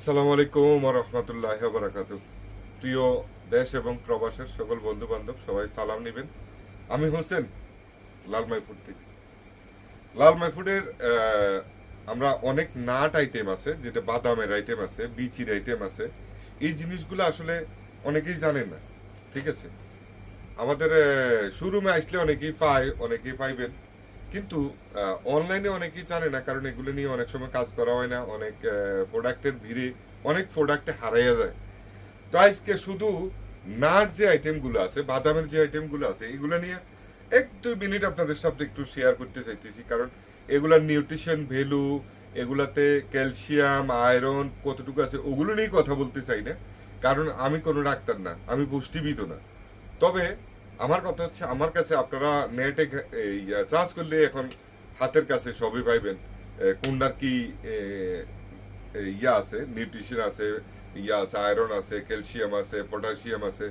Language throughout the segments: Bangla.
আসসালামু আলাইকুম রহমতুল্লাহ বারাকাতু। প্রিয় দেশ এবং প্রবাসের সকল বন্ধু বান্ধব সবাই সালাম নেবেন। আমি হোসেন লাল মাইফুড থেকে। লাল মাইফুডের আহ, আমরা অনেক নাট আইটেম আছে যেটা বাদামের আইটেম আছে বিচির আইটেম আছে। এই জিনিসগুলো আসলে অনেকেই জানেন না ঠিক আছে? আমাদের শোরুমে আসলে অনেকেই পায় অনেকেই পাইবেন। কিন্তু অনলাইনে অনেকেই জানে না, কারণ এগুলো নিয়ে অনেক সময় কাজ করা হয় না, অনেক প্রোডাক্টের ভিড়ে অনেক প্রোডাক্টে হারাইয়া যায়। তো আজকে শুধু নাট যে আইটেমগুলো আছে, বাদামের যে আইটেমগুলো আছে, এগুলো নিয়ে এক দুই মিনিট আপনাদের সাথে একটু শেয়ার করতে চাইতেছি, কারণ এগুলার নিউট্রিশন ভ্যালু এগুলাতে ক্যালসিয়াম আয়রন কতটুকু আছে, ওগুলো নিয়ে কথা বলতে চাই না, কারণ আমি কোনো ডাক্তার না, আমি পুষ্টিবিদও না। তবে আমার কথা হচ্ছে, আমার কাছে আপনারা নেটে চার্জ করলে এখন হাতের কাছে সবই পাইবেন। কোনটার কি ইয়া আছে, নিউট্রিশন আছে, ইয়া আছে, আয়রন আছে, ক্যালসিয়াম আছে, পটাশিয়াম আছে,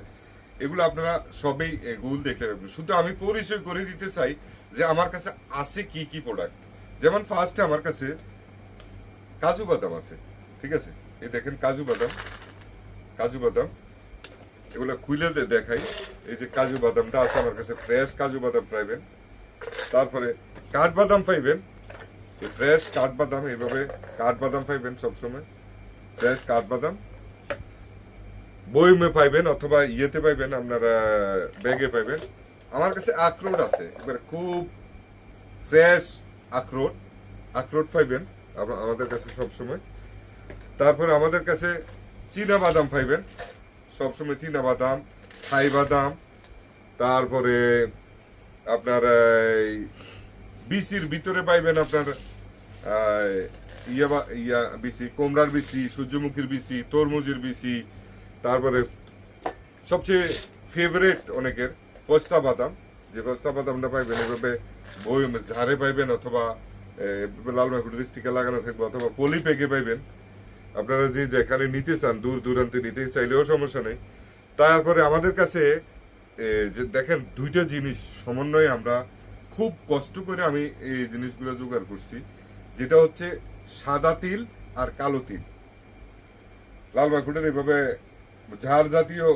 এগুলো আপনারা সবই গুগল দেখলে পাবেন। শুধু আমি পরিচয় করে দিতে চাই যে আমার কাছে আছে কি কি প্রোডাক্ট যেমন ফার্স্টে আমার কাছে কাজু বাদাম আছে, ঠিক আছে? এই দেখেন কাজু বাদাম কাজু বাদাম। এগুলো খুলে দেখাই, এই যে কাজু বাদামটা আছে আমার কাছে ফ্রেশ কাজু বাদাম পাইবেন। তারপরে কাঠবাদাম পাইবেন। ফ্রেশ কাঠবাদাম এইভাবে কাঠবাদাম পাইবেন সবসময়। ফ্রেশ কাঠবাদাম বইমে পাইবেন অথবা ইয়েতে পাইবেন, আপনারা ব্যাগে পাইবেন। আমার কাছে আখরোট আছে এবারে খুব ফ্রেশ আখরোট। আখরোট পাইবেন আমাদের কাছে সবসময়। তারপরে আমাদের কাছে চীনা বাদাম পাইবেন। সবসময় চীনা বাদাম, থাই বাদাম, তারপরে আপনার বিসির ভিতরে পাইবেন আপনার ইয়া ইয়া বিসি কোমরার বিসি সূর্যমুখীর বিসি তরমুজের বিসি তারপরে সবচেয়ে ফেভারেট অনেকের পস্তা বাদাম। যে পস্তা বাদামটা পাইবেন, এভাবে বই ঝাড়ে পাইবেন অথবা লাল মাকুটের স্টিকার লাগানো থাকবে অথবা পলি প্যাকে পাইবেন। আপনারা যে যেখানে নিতে চান, দূর দূরান্তে নিতে চাইলেও সমস্যা নেই। তারপরে আমাদের কাছে যে দেখেন, দুইটা জিনিস সমন্বয়ে আমরা খুব কষ্ট করে আমি এই জিনিসগুলো জোগাড় করছি। যেটা হচ্ছে সাদা তিল আর কালো তিল। লাল মাকুটের এইভাবে ঝাড় জাতীয়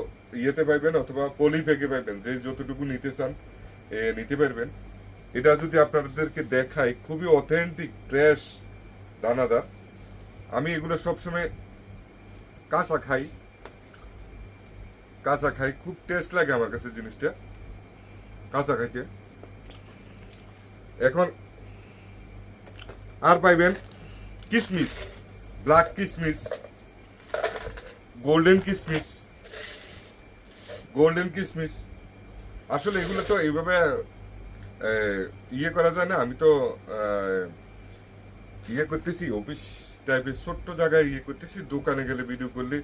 ইয়েতে পাইবেন অথবা পলি প্যাকে পাইবেন, যে যতটুকু নিতে চান নিতে পারবেন। এটা যদি আপনাদেরকে দেখাই খুবই অথেন্টিক ফ্রেশ দানাদার আমি এগুলো সবসময় কাঁচা খাই। কাঁচা খাই, খুব টেস্ট লাগে আমার কাছে জিনিসটা। কাঁচা খাইতে। এখন আর পাইবেন কিসমিস ব্ল্যাক কিসমিস গোল্ডেন কিসমিস। গোল্ডেন কিসমিস। আসলে এগুলো তো এইভাবে ইয়ে করা যায় না, আমি তো ইয়ে করতেছি অফিস টাইপের ছোট্ট জায়গায় ইয়ে করতেছি, দোকানে গেলে ভিডিও করলে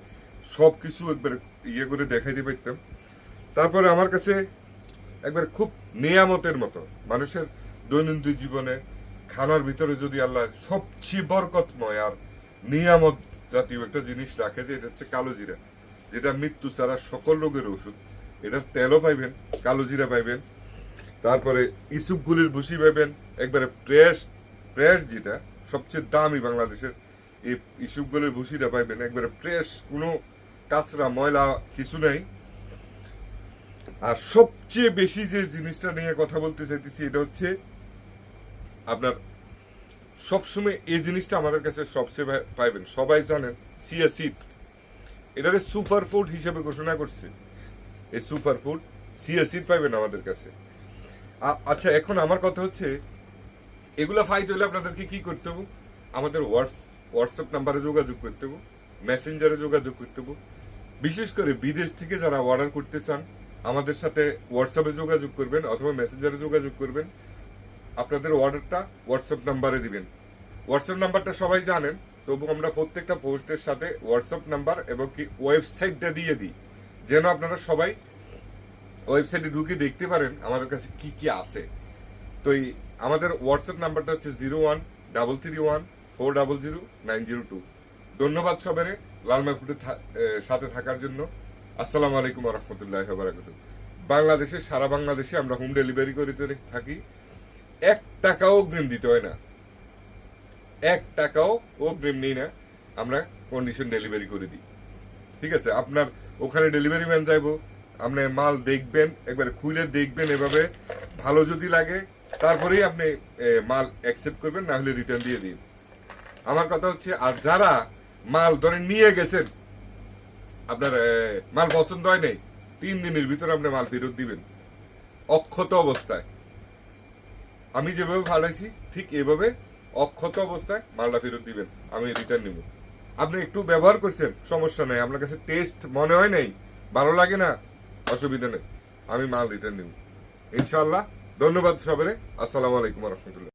সব কিছু একবার ইয়ে করে দেখাইতে পারতাম। তারপরে আমার কাছে একবার খুব নিয়ামতের মতো, মানুষের দৈনন্দিন জীবনে খানার ভিতরে যদি আল্লাহ সবচেয়ে বরকতময় আর নিয়ামত জাতীয় একটা জিনিস রাখে যে, এটা হচ্ছে কালো জিরা। যেটা মৃত্যু ছাড়া সকল রোগের ওষুধ। এটার তেলও পাইবেন, কালো জিরা পাইবেন। তারপরে ইসুপগুলির ভুসি পাইবেন, একবারে প্রেস প্রেস যেটা সবচেয়ে দামি বাংলাদেশের এই ইসুপগুলির ভুসিটা পাইবেন। একবারে প্রেস কোনো কাঁচরা ময়লা কিছু নেই। আর সবচেয়ে বেশি যে জিনিসটা নিয়ে কথা বলতে চাইতেছি, এটা হচ্ছে আপনার সবসময় এই জিনিসটা আমাদের কাছে সবচেয়ে পাইবেন। সবাই জানেন সিয়াসিড এটাকে সুপার ফুড হিসেবে ঘোষণা করছে। এই সুপার ফুড সিয়াসিড পাইবেন আমাদের কাছে। আচ্ছা এখন আমার কথা হচ্ছে এগুলা ফাইতে হলে আপনাদেরকে কি করতে হবে? আমাদের হোয়াটস হোয়াটসঅ্যাপ নাম্বারে যোগাযোগ করতে হবে মেসেঞ্জারে যোগাযোগ করতে হবে। বিশেষ করে বিদেশ থেকে যারা অর্ডার করতে চান, আমাদের সাথে হোয়াটসঅ্যাপে যোগাযোগ করবেন অথবা মেসেঞ্জারে যোগাযোগ করবেন। আপনাদের অর্ডারটা হোয়াটসঅ্যাপ নাম্বারে দিবেন। হোয়াটসঅ্যাপ নাম্বারটা সবাই জানেন, তবু আমরা প্রত্যেকটা পোস্টের সাথে হোয়াটসঅ্যাপ নাম্বার এবং কি ওয়েবসাইটটা দিয়ে দিই। যেন আপনারা সবাই ওয়েবসাইটে ঢুকে দেখতে পারেন আমাদের কাছে কি কি আছে। তো এই আমাদের হোয়াটসঅ্যাপ নাম্বারটা হচ্ছে zero one double three one four double zero nine zero two ধন্যবাদ সবারে লাল মাহফুটের থা- এ, সাথে থাকার জন্য। আসসালামু আলাইকুম রহমতুল্লাহ বারাকাত বাংলাদেশে সারা বাংলাদেশে আমরা হোম ডেলিভারি করে থাকি। এক টাকাও অগ্রিম দিতে হয় না। এক টাকাও অগ্রিম নেই না। আমরা কন্ডিশন ডেলিভারি করে দিই। ঠিক আছে আপনার ওখানে ডেলিভারি ম্যান যাইবো। আপনি মাল দেখবেন একবারে খুলে দেখবেন এভাবে। ভালো যদি লাগে তারপরেই আপনি মাল অ্যাকসেপ্ট করবেন না হলে রিটার্ন দিয়ে দিন। আমার কথা হচ্ছে, আর যারা মাল ধরেন নিয়ে গেছেন, আপনার মাল পছন্দ হয় নাই, তিন দিনের ভিতরে আপনি মাল ফেরত দিবেন। অক্ষত অবস্থায়। আমি যেভাবে ফালাইছি ঠিক এভাবে অক্ষত অবস্থায় মালটা ফেরত দিবেন, আমি রিটার্ন নিব। আপনি একটু ব্যবহার করছেন, সমস্যা নাই। আপনার কাছে টেস্ট মনে হয় নাই, ভালো লাগে না, অসুবিধা নেই, আমি মাল রিটার্ন নিব। ইনশাআল্লাহ ধন্যবাদ সবাই আসসালামু আলাইকুম রহমতুল্লাহ।